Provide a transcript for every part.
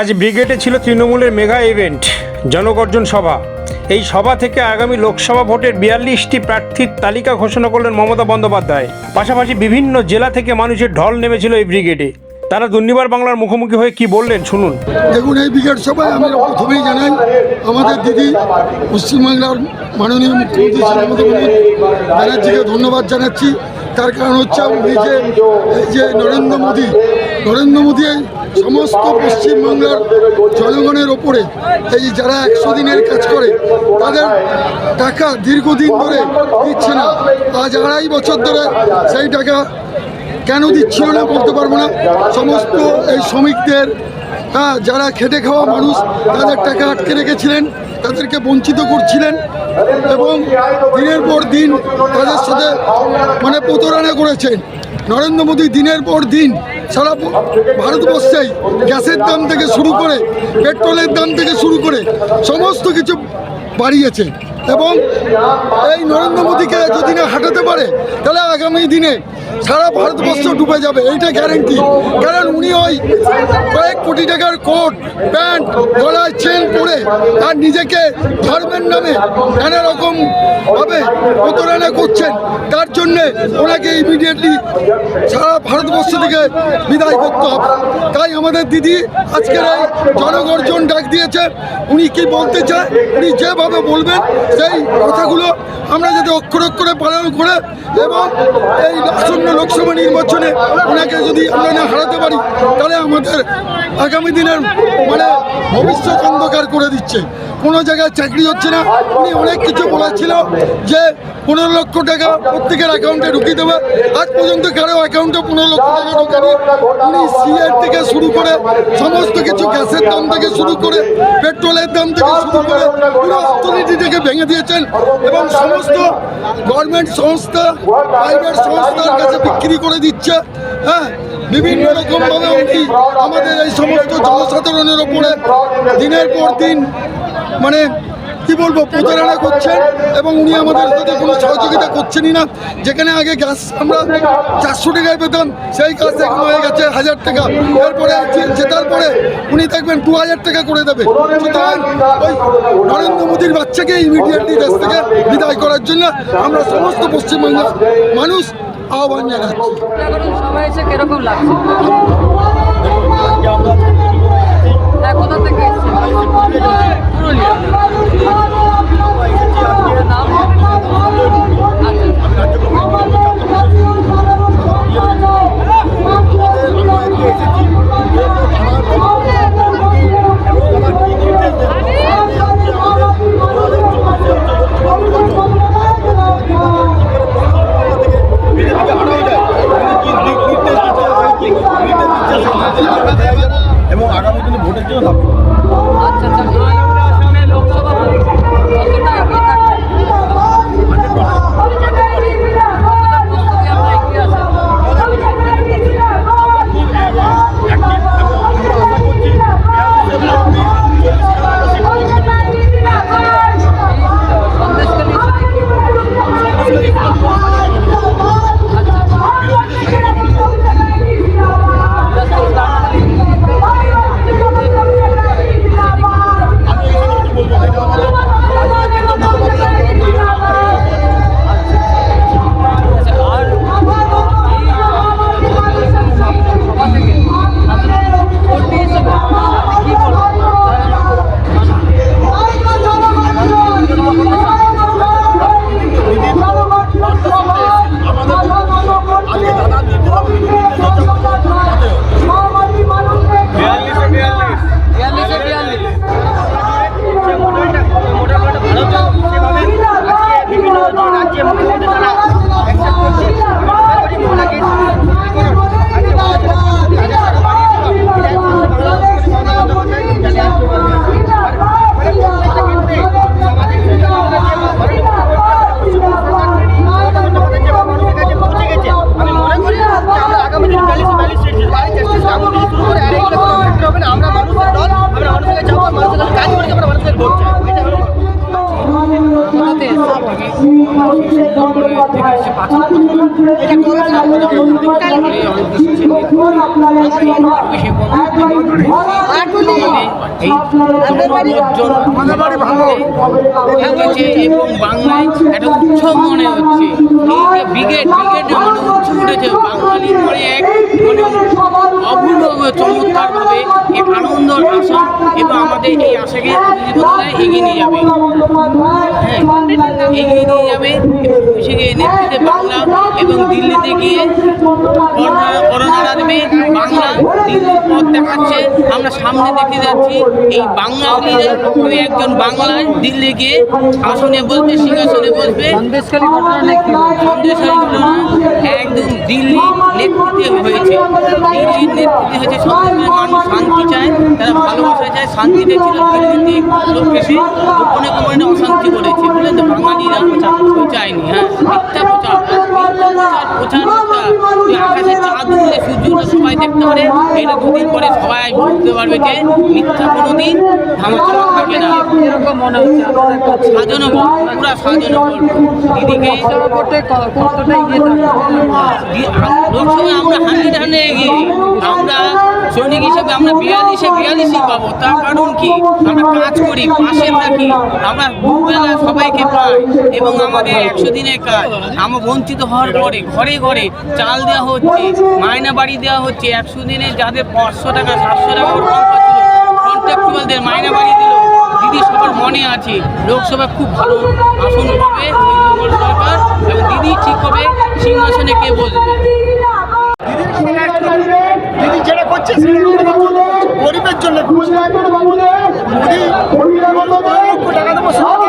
আজ ব্রিগেডে ছিল তৃণমূলের মেগা ইভেন্ট, জনগর্জন সভা। এই সভা থেকে আগামী লোকসভা ভোটের বিয়াল্লিশটি প্রার্থীর তালিকা ঘোষণা করলেন মমতা বন্দ্যোপাধ্যায়। পাশাপাশি বিভিন্ন জেলা থেকে মানুষের ঢল নেমেছিল এই ব্রিগেডে। তারা দুর্নিবার বাংলার মুখোমুখি হয়ে কি বললেন শুনুন। দেখুন, এই ব্রিগেড সভায় আমি প্রথমেই জানাই, আমাদের দিদি পশ্চিমবাংলার মাননীয় মুখ্যমন্ত্রী মমতা ব্যানার্জিকে ধন্যবাদ জানাচ্ছি। তার কারণ হচ্ছে উনি যে এই যে নরেন্দ্র মোদী নরেন্দ্র মোদী এই সমস্ত পশ্চিমবাংলার জনগণের ওপরে, এই যারা একশো দিনের কাজ করে, তাদের টাকা দীর্ঘদিন ধরে দিচ্ছে না। আজ আড়াই বছর ধরে সেই টাকা কেন দিচ্ছিল না বলতে পারব না। সমস্ত এই শ্রমিকদের হ্যাঁ যারা খেটে খাওয়া মানুষ, তাদের টাকা আটকে রেখেছিলেন, তাদেরকে বঞ্চিত করছিলেন এবং দিনের পর দিন তাদের সাথে মানে প্রতারণা করেছেন। নরেন্দ্র মোদী দিনের পর দিন সারা ভারতবর্ষেই গ্যাসের দাম থেকে শুরু করে, পেট্রোলের দাম থেকে শুরু করে সমস্ত কিছু বাড়িয়েছে। এবং এই নরেন্দ্র মোদীকে যদি না হাঁটাতে পারে, তাহলে আগামী দিনে সারা ভারতবর্ষ ডুবে যাবে, এইটা গ্যারেন্টি কারণ উনি ওই কয়েক কোটি টাকার কোট, প্যান্ট, গলায় চেন পরে আর নিজেকে ধর্মের নামে নানা রকম ভাবে প্রতারণা করছেন, তার জন্যে ওনাকে ইমিডিয়েটলি সারা ভারতবর্ষ থেকে বিদায় করতে হবে। তাই আমাদের দিদি আজকের এই জনগর্জন ডাক দিয়েছে, উনি কি বলতে চায়, উনি যেভাবে বলবেন, সেই কথাগুলো আমরা যদি অক্ষর অক্ষরে পালন করে এবং এই আসন্ন লোকসভা নির্বাচনে ওনাকে যদি আমরা না হারাতে পারি, তাহলে আমাদের আগামী দিনের মানে ভবিষ্যৎ অন্ধকার করে দিচ্ছে। কোনো জায়গায় চাকরি হচ্ছে না। উনি অনেক কিছু বলেছিল যে পনেরো লক্ষ টাকা প্রত্যেকের অ্যাকাউন্টে ঢুকিয়ে দেবে। আজ পর্যন্ত কারও অ্যাকাউন্টে পনেরো লক্ষ টাকা ঢোকেনি। উনি সিএর থেকে শুরু করে সমস্ত কিছু গ্যাসের দাম থেকে শুরু করে পেট্রোলের দাম থেকে শুরু করে পুরো অর্থনীতিটাকে ভেঙে দিয়েছেন এবং সমস্ত গভর্নমেন্ট সংস্থা প্রাইভেট সংস্থার কাছে বিক্রি করে দিচ্ছে। হ্যাঁ বিভিন্ন রকমভাবে উনি আমাদের এই সমস্ত জনসাধারণের ওপরে দিনের পর দিন মানে কি বলব প্রতারণা করছেন এবং উনি আমাদের সাথে কোনো সহযোগিতা করছেনই না। যেখানে আগে গ্যাস আমরা চারশো টাকায় পেতাম, সেই কাজ এখন হয়ে গেছে হাজার টাকা। এরপরে জেতার পরে উনি দেখবেন দু হাজার টাকা করে দেবে। সুতরাং ওই নরেন্দ্র মোদীর বাচ্চাকে ইমিডিয়েটলি দেশ থেকে বিদায় করার জন্য আমরা সমস্ত পশ্চিমবাংলার মানুষ আহ্বান জানাচ্ছি। এবং বাংলায় একটা উৎসব মনে হচ্ছে। এই ব্রিগেড ব্রিগেড মনে উৎসব উঠেছে। বাঙালির পরে এক মানে অভূত চমৎকারভাবে আশা এবং আমাদের এই আশাকে প্রতিযোগিতায় এগিয়ে নিয়ে যাবে। হ্যাঁ এগিয়ে নিয়ে যাবে এবং নেতৃত্বে বাংলা এবং দিল্লিতে গিয়ে করোনা বাংলা দিল্লির পথ দেখাচ্ছে। আমরা সামনে দেখতে যাচ্ছি এই বাঙালিরা কেউ একজন বাংলায় দিল্লি গিয়ে আসনে বসবে সিংহাসনে বসবে। সন্দেশকালী ঘটনা নাকি সন্দেশের ঘটনা একদম দিল্লি নেতৃত্বে হয়েছে। দিল্লির নেতৃত্বে হয়েছে মানুষ শান্তি চায় শান্তিতে ছিল দিল্লিতে লোক এসে গোপনে গোপনে অশান্তি করেছে বুঝলেন তো বাঙালিরা চায়নি হ্যাঁ? মিথ্যা প্রচার প্রচার প্রচার আকাশে চাঁদ উঠলে সূর্য সবাই দেখতে পারে। এটা দুদিন পরে সবাই বুঝতে পারবে যে মিথ্যা কোনো দিন না এরকম মনে সাজানো সাজানো গল্প দিদিকে লোকসভা ভোটে ক- কতটা এগিয়ে থাকবে দি- আম- লোকসভায় আমরা হান্ড্রেড এগিয়ে আমরা সৈনিক হিসেবে, আমরা বিয়াল্লিশে বিয়াল্লিশই পাবো। তার কারণ কি? আমরা কাজ করি, পাশে থাকি, আমরা দুবেলা সবাইকে পাই এবং আমাদের একশো দিনের কাজ। আমরা বঞ্চিত হওয়ার পরে ঘরে ঘরে চাল দেওয়া হচ্ছে মায়না বাড়ি দেওয়া হচ্ছে, একশো দিনে যাদের পাঁচশো টাকা, সাতশো টাকা কন্ট্রাক্টুয়ালদের মায়না বাড়ি দিল। দিদি সবার মনে আছে লোকসভা খুব ভালো আসন হবে সরকার এবং দিদি ঠিক হবে সিংহাসনে কে বসবে দিদি যেটা করছে জন্য গরিবের জন্য। মোদি লক্ষ টাকা দেবো সবাই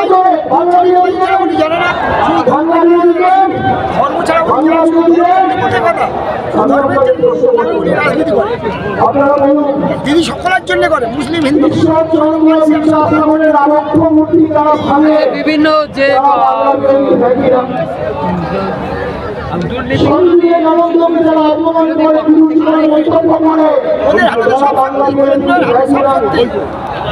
ধর্মের জন্য উনি রাজনীতি করে দিদি সকলের জন্য করে মুসলিম হিন্দু। বিভিন্ন যে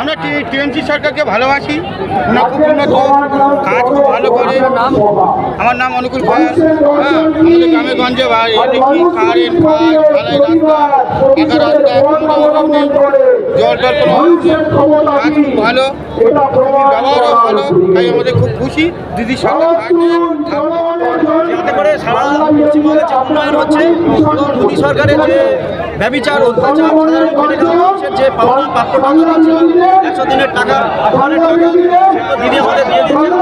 আমরা টিএমসি সরকারকে ভালোবাসি। ওনার খুব উন্নত কাজ খুব ভালো করে। আমার নাম অনুকূল কয়াল হ্যাঁ আমাদের গ্রামে গঞ্জে কারেন্ট কাজ ঢালাই রাস্তা পাকা রাস্তা কোনো অভাব নেই। জল টল কোনো কাজ খুব ভালো। ব্যবহারও ভালো তাই আমাদের খুব খুশি। দিদির সরকার থাকবে করে সারা পশ্চিমবঙ্গে যে উন্নয়ন হচ্ছে এবং মোদী সরকারের যে ব্যবচার অত্যাচার যে পাওনা প্রাপ্য টাকা আছে একশো দিনের টাকা ঘরের টাকা দিদি আমাদের দিয়ে দিচ্ছে